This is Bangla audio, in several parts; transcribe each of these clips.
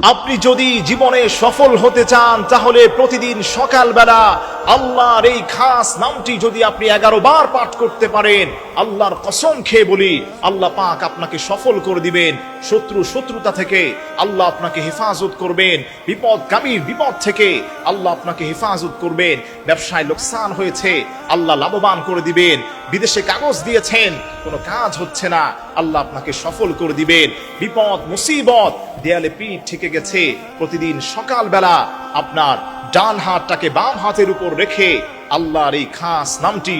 আপনি যদি জীবনে সফল হতে চান, তাহলে প্রতিদিন সকালবেলা আল্লাহর এই খাস নামটি যদি আপনি এগারো বার পাঠ করতে পারেন আল্লাহর কসম খেয়ে বলি, আল্লাহ পাক আপনাকে সফল করে দিবেন। শত্রু শত্রুতা থেকে আল্লাহ আপনাকে হেফাজত করবেন। বিপদ কামির বিপদ থেকে আল্লাহ আপনাকে হেফাজত করবেন। ব্যবসায় লোকসান হয়েছে, আল্লাহ লাভবান করে দিবেন। বিদেশে কাগজ দিয়েছেন, কোনো কাজ হচ্ছে না, আল্লাহ আপনাকে সফল করে দিবেন। বিপদ, মুসিবত, দেয়ালে পিঠ ঠেকে গেছে। প্রতিদিন সকালবেলা আপনার ডান হাতটাকে বাম হাতের উপর রেখে আল্লাহর এই খাস নামটি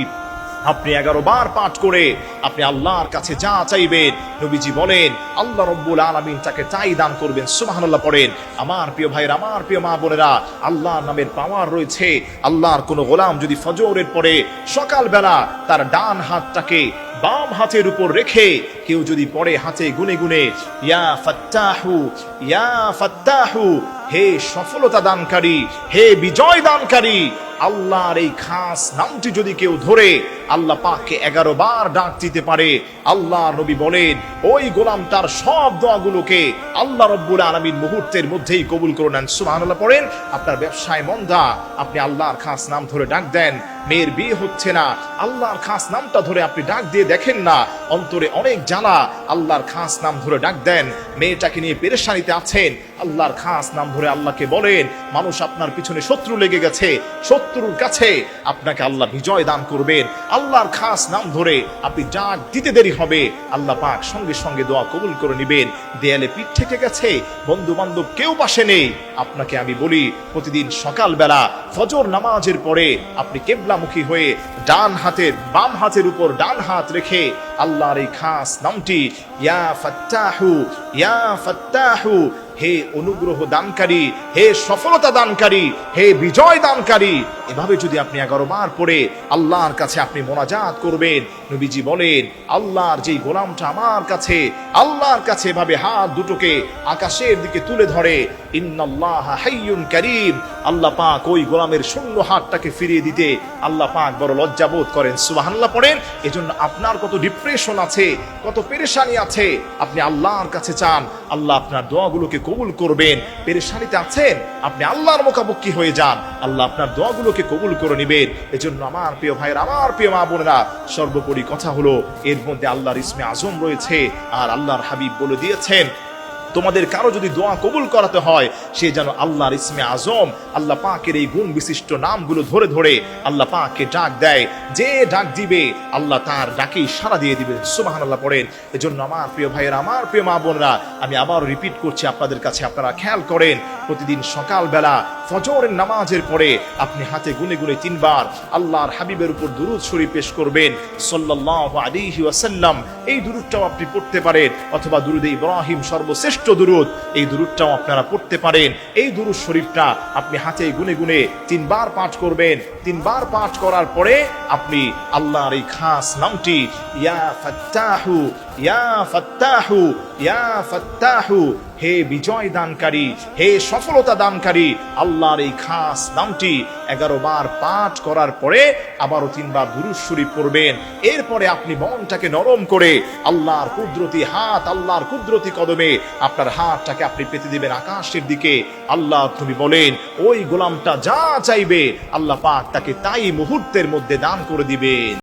আপনি এগারো বার পাঠ করে আপনি আল্লাহর কাছে যা চাইবেন, নবীজি বলেন, আল্লাহ রব্বুল আলমিন তাকে তাই দান করবেন, সুবহানাল্লাহ পড়েন। আমার প্রিয় ভাইয়ের, আমার প্রিয় মা বোনেরা, আল্লাহর নামের পাওয়ার রয়েছে। আল্লাহর কোন গোলাম যদি ফজরের পরে সকালবেলা তার ডান হাতটাকে বাম হাতের উপর রেখে কেউ যদি পড়ে হাতে গুনে গুনে, ইয়া ফাত্তাহু ইয়া ফাত্তাহু হে সফলতা দানকারী, হে বিজয় দানকারী, আল্লাহর এই খাস নামটি যদি কেউ ধরে, আল্লাহ পাককে এগারো বার ডাক দিতে পারে। আল্লাহ নবী বলেন, ওই গোলাম তার সব দোয়াগুলোকে আল্লাহ রব্বুল আলমীর মুহূর্তের মধ্যেই কবুল করে নেন। সুবহানাল্লাহ পড়েন, আপনার ব্যবসায় মন্দা, আপনি আল্লাহর খাস নাম ধরে ডাক দেন। মেয়ের বিয়ে হচ্ছে না। আল্লাহর খাস নামটা ধরে আপনি ডাক দিয়ে দেখেন না। অন্তরে অনেক জ্বালা। আল্লাহর খাস নাম ধরে ডাক দেন। মেয়েটাকে নিয়ে পেরেশানিতে আছেন। আল্লাহর খাস নাম ধরে আল্লাহকে বলেন, মানুষ আপনার পিছনে শত্রু লেগে গেছে। শত্রুর কাছে আপনাকে আল্লাহ বিজয় দান করবেন। আল্লাহর খাস নাম ধরে আপনি ডাক দিতে দেরি হবে। আল্লাহ পাক সঙ্গে সঙ্গে দোয়া কবুল করে নিবেন। দেয়ালে পিঠ থেকে গেছে। বন্ধু বান্ধব কেউ পাশে নেই। আপনাকে আমি বলি, প্রতিদিন সকালবেলা ফজর নামাজের পরে আপনি কেবলামুখী হয়ে ডান হাতের বাম হাতের উপর ডান হাত রেখে আল্লাহর এই খাস নামটি, ইয়া ফাত্তাহু ইয়া ফাত্তাহু হে অনুগ্রহ দানকারী, হে সফলতা দানকারী, হে বিজয় দানকারী। এভাবে যদি আপনি এগারো বার পড়ে আল্লাহর কাছে আপনি মোনাজাত করবেন, নবীজি বলেন, আল্লাহর যেই গোলামটা আমার কাছে, আল্লাহর কাছে এভাবে হাত দুটোকে আকাশের দিকে তুলে ধরে, ইন্নাল্লাহ হাইয়ুন কারীম। আল্লাহ পাক ওই গোলামের শূন্য হাতটাকে ফিরিয়ে দিতে আল্লাহ পাক বড় লজ্জাবোধ করেন। সুবহানাল্লাহ পড়েন, এজন্য আপনার কত ডিপ্রেশন আছে, কত পেরেশানি আছে। আপনি আল্লাহর কাছে চান, আল্লাহ আপনার দোয়াগুলোকে কবুল করবেন। পেরেশানিতে আছেন। আপনি আল্লাহর মোকাবক্কি হয়ে যান। আল্লাহ আপনার দোয়াগুলোকে কবুল করে নেবেন। এজন্য আমার প্রিয় ভাইয়ের, আমার প্রিয় মা বোনেরা, সর্বোপরি কথা হলো, এর মধ্যে আল্লাহর ইসমে আজম রয়েছে। আর আল্লাহর হাবিব বলে দিয়েছেন তোমাদের কারও যদি দোয়া কবুল করাতে হয়, সে যেন আল্লাহর ইসমে আজম, আল্লাহ পাকের এই গুণ বিশিষ্ট নামগুলো ধরে ধরে আল্লাহ পাককে ডাক দেয়। যে ডাক দিবে, আল্লাহ তার ডাকেই সারা দিয়ে দিবে। সুবাহান আল্লাহ পড়েন। এজন্য আমার প্রিয় ভাইয়ের, আমার প্রিয় মা বোনরা, আমি আবার রিপিট করছি আপনাদের কাছে, আপনারা খেয়াল করেন, প্রতিদিন সকালবেলা ফজরের নামাজের পরে আপনি হাতে গুনে গুনে তিনবার আল্লাহর হাবিবের উপর দুরুদ শরীফ পেশ করবেন। সাল্লাল্লাহু আলাইহি ওয়াসাল্লাম, এই দুরুদটাও আপনি পড়তে পারেন, অথবা দুরুদে ইব্রাহিম সর্বশ্রেষ্ঠ দুরুদ। এই দুরুদটাও আপনারা পড়তে পারেন। এই দুরুদ শরীফটা আপনি হাতে গুনে গুনে তিনবার পাঠ করবেন। তিনবার পাঠ করার পরে আপনি আল্লাহর এই খাস নামটি, ইয়া ফাত্তাহু হে বিজয় দানকারী হে সফলতা দানকারী আল্লাহর এই খাস নামটি এগারো বার পাঠ করার পরে আবারও তিনবার পড়বেন। এরপরে আপনি মনটাকে নরম করে আল্লাহর কুদরতি হাত, আল্লাহর কুদরতি কদমে আপনার হাতটাকে আপনি পেতে দিবেন আকাশের দিকে। আল্লাহ তুমি বলেন, ওই গোলামটা যা চাইবে, আল্লাহ পাক তাকে তাই মুহূর্তের মধ্যে দান করে দিবেন।